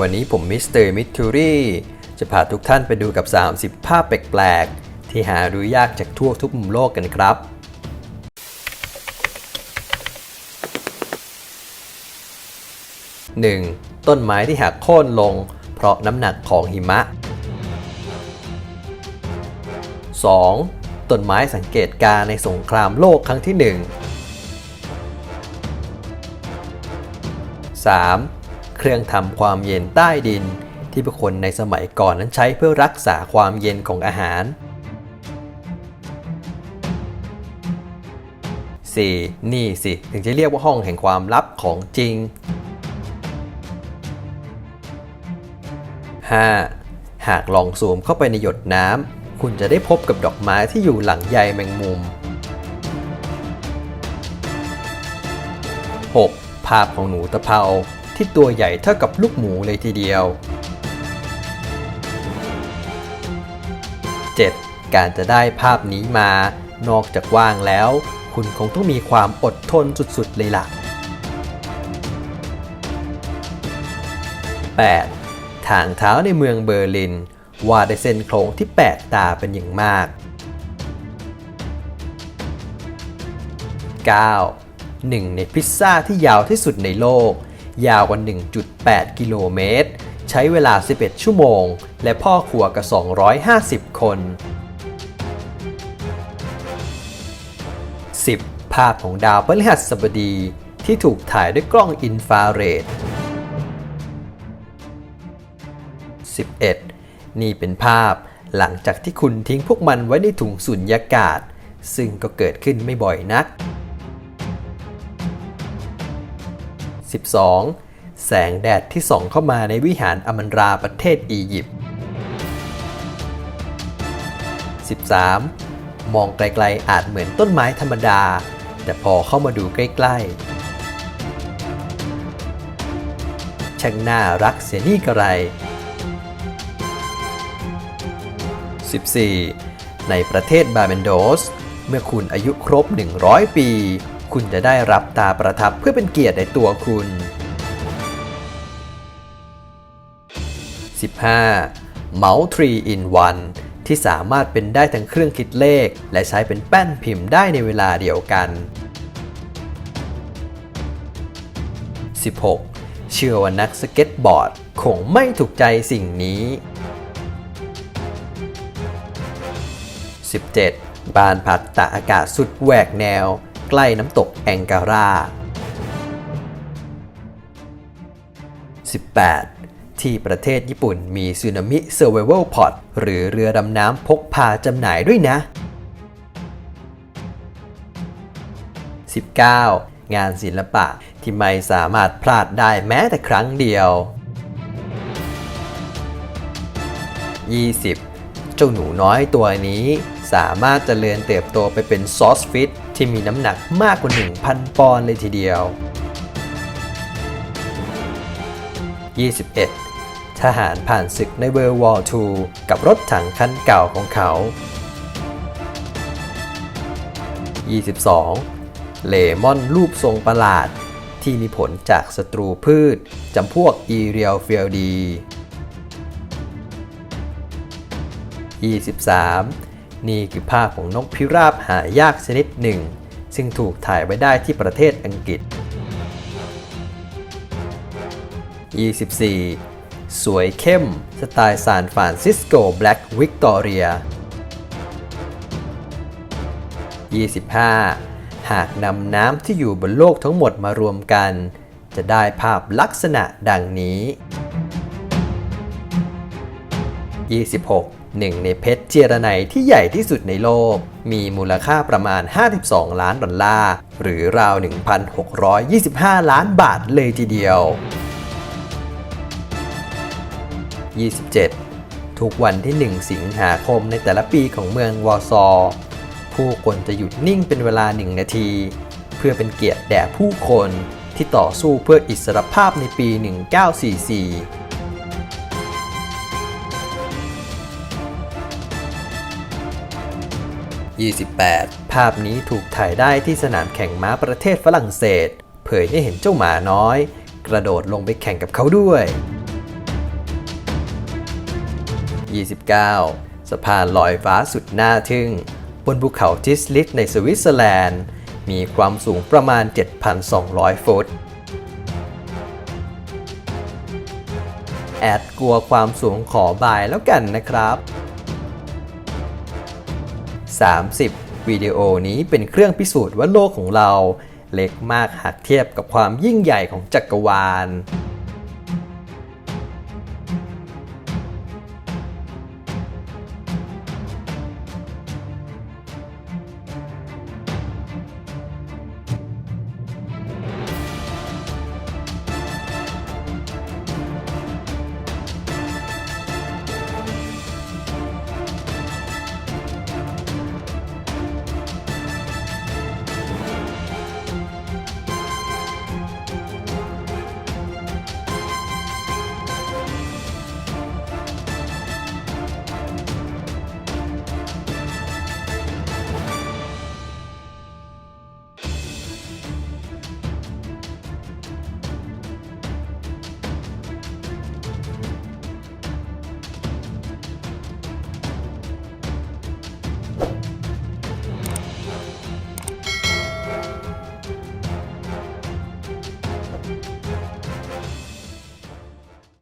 วันนี้ผมมิสเตอร์มิททูรี่จะพาทุกท่านไปดูกับ 30 ภาพแปลกๆ ที่หาดูยากจากทั่วทุกมุมโลกกันครับ 1. ต้นไม้ที่หักโค่นลง เพราะน้ำหนักของหิมะ 2. ต้นไม้สังเกตการณ์ในสงครามโลกครั้งที่ 1 3. เครื่องทำความเย็นใต้ดิน ที่ผู้คนในสมัยก่อนนั้นใช้เพื่อรักษาความเย็นของอาหาร 4. นี่สิ ถึงจะเรียกว่าห้องแห่งความลับของจริง 5. หากลองซูมเข้าไปในหยดน้ำคุณจะได้พบกับดอกไม้ที่อยู่หลังใยแมงมุม 6. ภาพของหนูตะเภา ที่ตัวใหญ่เท่ากับลูกหมูเลยทีเดียว 7. การจะได้ภาพนี้มา นอกจากว่างแล้ว คุณคงต้องมีความอดทนสุดๆเลยล่ะ 8. ทางเท้าในเมืองเบอร์ลินว่าได้เส้นโครงที่แปลกตาเป็นอย่างมาก 9. หนึ่งในพิซซ่าที่ยาวที่สุดในโลก ยาวกว่า 1.8 กิโลเมตร ใช้เวลา 11 ชั่วโมง และพ่อครัวกับ 250 คน 10. ภาพของดาวพฤหัสบดีที่ถูกถ่ายด้วยกล้องอินฟราเรด 11. นี่เป็นภาพหลังจากที่คุณทิ้งพวกมันไว้ในถุงสุญญากาศ ซึ่งก็เกิดขึ้นไม่บ่อยนัก 12. แสงแดดที่ส่องเข้ามาในวิหารอมันราประเทศอียิปต์ 13. มองไกลๆอาจเหมือนต้นไม้ธรรมดา แต่พอเข้ามาดูใกล้ๆช่างน่ารักเสียนี่กระไร 14. ในประเทศบาเบนโดส เมื่อคุณอายุครบ 100 ปี คุณจะได้รับตาประทับเพื่อเป็นเกียรติในตัวคุณ 15. เมาส์3 in 1 ที่สามารถเป็นได้ทั้งเครื่องคิดเลข และใช้เป็นแป้นพิมพ์ได้ในเวลาเดียวกัน 16. เชื่อว่านักสเก็ตบอร์ดคงไม่ถูกใจสิ่งนี้ 17. บานพัดตากอากาศสุดแหวกแนว กล้น้ำตกแองการา 18. ที่ประเทศญี่ปุ่นมีสึนามิเซอร์ไว a l พอ t หรือเรือดำน้ำพกพาจำหน่ายด้วยนะ 19. งานศิลปะที่ไม่สามารถพลาดได้แม้แต่ครั้งเดียว 20. เจ้าหนูน้อยตัวนี้สามารถเจริญเติบโตไปเป็นซอสฟิต ที่มีน้ำหนักมากกว่า 1,000 ปอนด์เลยทีเดียว 21. ทหารผ่านศึกใน World War II กับรถถังคันเก่าของเขา 22. เลมอนรูปทรงประหลาด ที่มีผลจากศัตรูพืชจำพวกอีเรียลเฟียลดี 23. นี่คือภาพของนกพิราบหายากชนิดหนึ่ง ซึ่งถูกถ่ายไว้ได้ที่ประเทศอังกฤษ 24. สวยเข้ม สไตล์ซานฟรานซิสโกแบล็กวิกตอเรีย 25. หากนำน้ำที่อยู่บนโลกทั้งหมดมารวมกัน จะได้ภาพลักษณะดังนี้ 26. หนึ่งในเพชรเจรไนที่ใหญ่ที่สุดในโลก มีมูลค่าประมาณ 52 ล้านดอลลาร์ หรือราว 1,625 ล้านบาทเลยทีเดียว 27. ทุกวันที่ 1 สิงหาคมในแต่ละปีของเมืองวอร์ซอ ผู้คนจะหยุดนิ่งเป็นเวลา 1 นาที เพื่อเป็นเกียรติแด่ผู้คนที่ต่อสู้เพื่ออิสรภาพในปี 1944 28 ภาพนี้ถูกถ่ายได้ที่สนามแข่งม้าประเทศฝรั่งเศส เผยให้เห็นเจ้าหมาน้อย กระโดดลงไปแข่งกับเขาด้วย 29 สะพานลอยฟ้าสุดน่าทึ่ง บนภูเขาทิสลิสในสวิตเซอร์แลนด์ มีความสูงประมาณ 7,200 ฟุต แอดกลัวความสูงขอบายแล้วกันนะครับ 30 วิดีโอนี้เป็นเครื่องพิสูจน์ว่าโลกของเรา เล็กมากหากเทียบกับความยิ่งใหญ่ของจักรวาล